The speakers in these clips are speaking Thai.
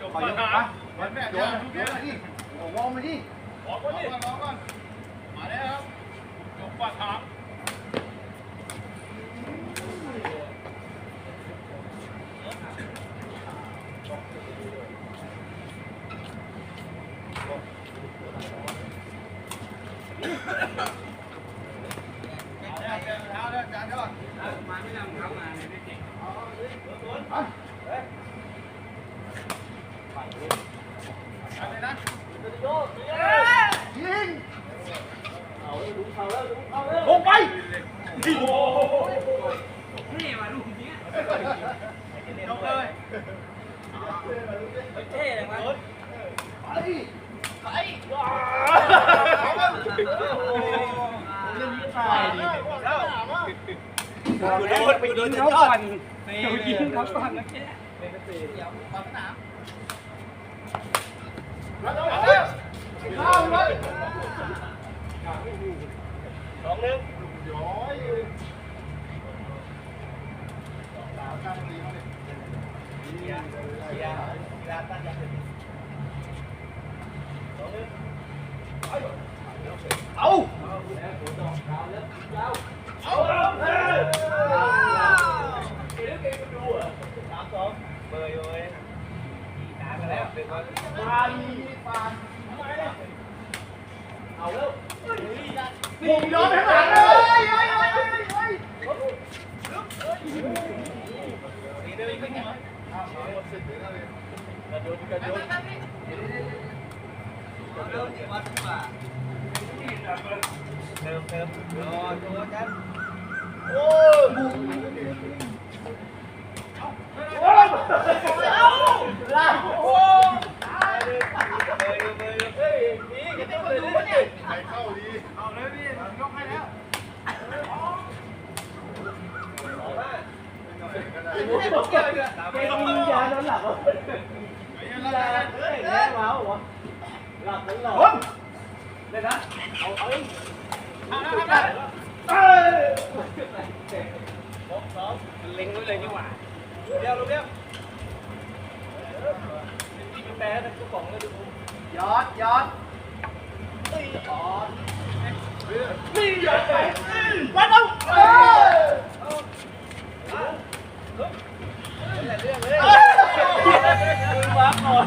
จบปัญหาวันแม่โยนโยนมาดิวอร์มมาดิวอร์มก่อนวอร์มก่อนมาแล้วครับจบปัญหา ลงไปโอ้โหนี่มาลูกนี้ลงเลยเท่เลยมั้ยเรื่องนี้ตายดิ แล้วโดนไปโดนเขาก่อนโดนยิงเขาก่อนเมื่อกี้ข้าวเลยสองหนึ่งย้อยเอา สามสองเบอร์อยู่เลยตามกันแล้วเป็นคน ปานปานเอาแล้วมุมย้อนข้างหลังเลยเฮ้ยเฮ้ยเฮ้ยเฮ้ย นี่ได้ไหมเนี่ยกระโดดกระโดดเริ่มวัดกว่าเติมเติมรอตัวกัน โอ้บุกลากโอ้ เบอร์อยู่เบอร์อยู่เฮ้ยนี่ก็ต้องเลยเนี่ย ใครเข้าดีเอาเลยพี่ย กให้แล้วเป็นวิญญาณนั้นหลับ เฮ้ยแย่มาหัวหลับนั้นหลับผมเลยนะเอาเอาเองเอาเอาเอาสองสองมันเล็งไว้เลยนี่หว่าเดี๋ยวลูกเดี๋ยวมีแปรนะกระป๋องเลยดูยอดยอดนี่ยอดไปวัดเอาเออเรื่องเลยมือวาก่อน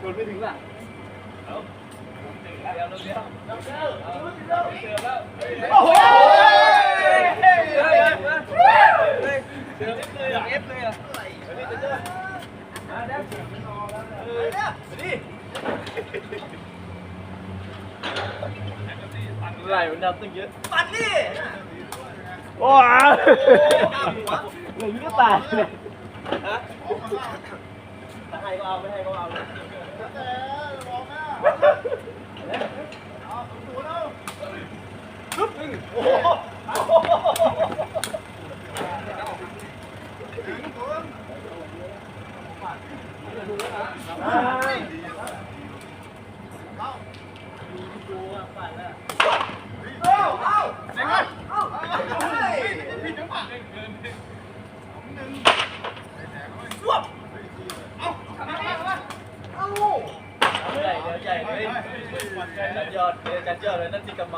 ชนไม่ถึงลังเอาเดี๋ยวเดี๋ยวเดี๋ยวเดี๋ยวเดี๋ยวแล้วโอ้โหเฮ้ยเฮ้ยเฮ้ยเดี๋ยวเลยอะเอฟเลยอะนี่จะเจอมาเดี๋ยวเออเดี๋ยวนี่ไหลมันดำตั้งเยอะปันนี่ว้าหนึ่งก็ตายเลยฮะ ให้ก็เอาไม่ให้ก็เอาเลยแต่มองหน้าเอาสูแล้วโอ้โหถึงตัวเอาเอาเด็กกันเอาพี่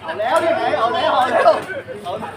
เอาแล้วนี่ไงเอาแล้วเอาแล้วเอาแล้ว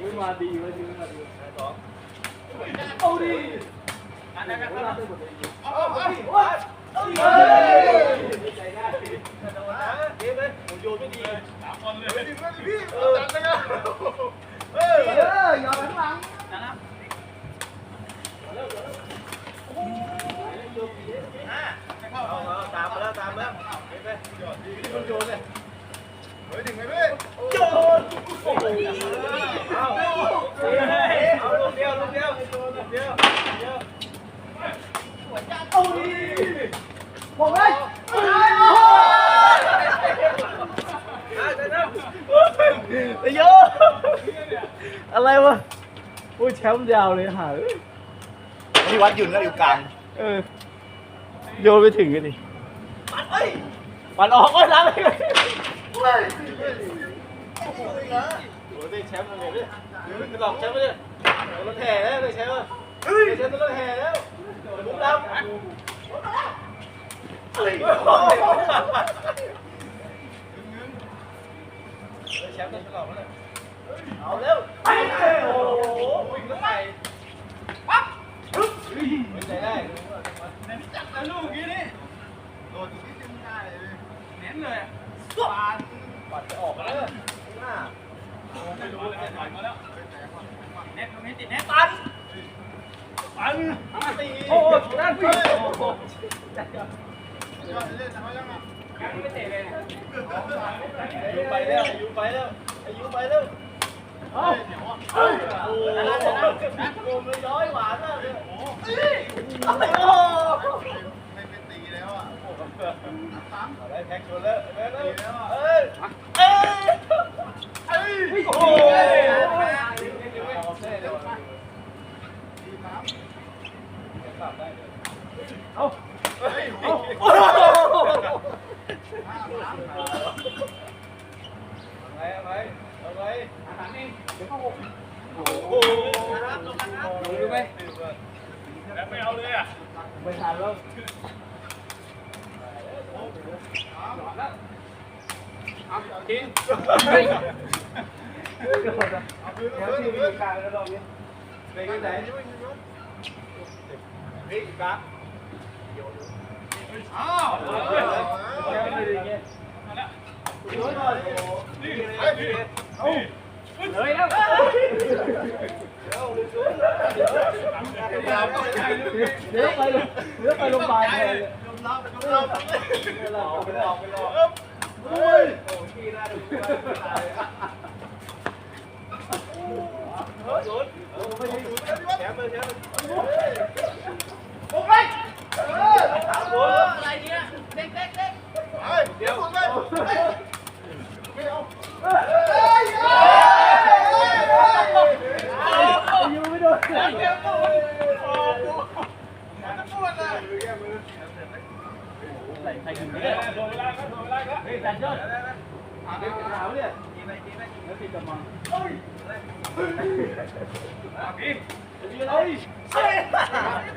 nhưng mà đi với nhưng mà đi Ô đi Anh em em em Ô đi Ô đi Một vô cái gì Đá con lên Ừ Ừ Giờ đánh lắm ตามมาแล้วตามแล้วมันโยนเลยเฮ้ถึงไหมพี่โยนโอ้โหเอาเอาลูกเดียวลูกเดียวลูกเดียวเดียวหัวใจโอ้ยผมเลยผมเลยโอ้โหอะไรวะโอ้ยแชมป์ยาวเลยหา ที่วัดยืนก็อยู่กลางเออโยนไปถึงกันดิปัดออกก็ล้างเลยโอ้โหได้แชมป์มาเลยดิหลอกแชมป์ไปเลยรถแห่แล้วได้แชมป์ได้แชมป์รถแห่แล้วมุกดำได้แชมป์ได้ตลอดเลยเอาเร็วโอ้โห โกงเลยย้อยหวานมากเลยโอ้โหไม่เป็นตีแล้วอะโอ้โหได้แท็กชนแล้เฮ้ย ลงดูไหมแล้วไม่เอาเลยอ่ะไม่ทันแล้วกินแล้วที่มีกลางแล้วลองนี้ไปกันไหนนี่กะอ้าวแล้วไม่ดีเงี้ยเอาละเอาเลยแล้ว เดี๋ยวไปเดี๋ยวไปโรงพยาบาลเลยโอ้ยเดี๋ยวคุณแม่ไม่เอา Abi. Abi. Abi.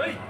Hey!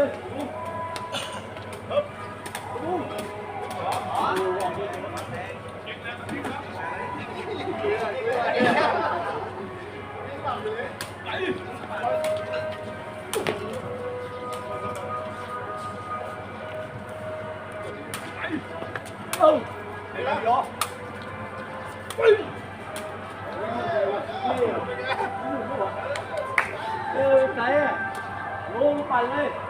Ôi, cái này, luôn bàn lên.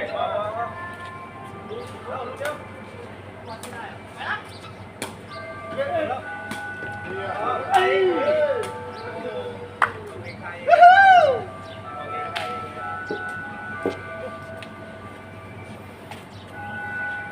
ห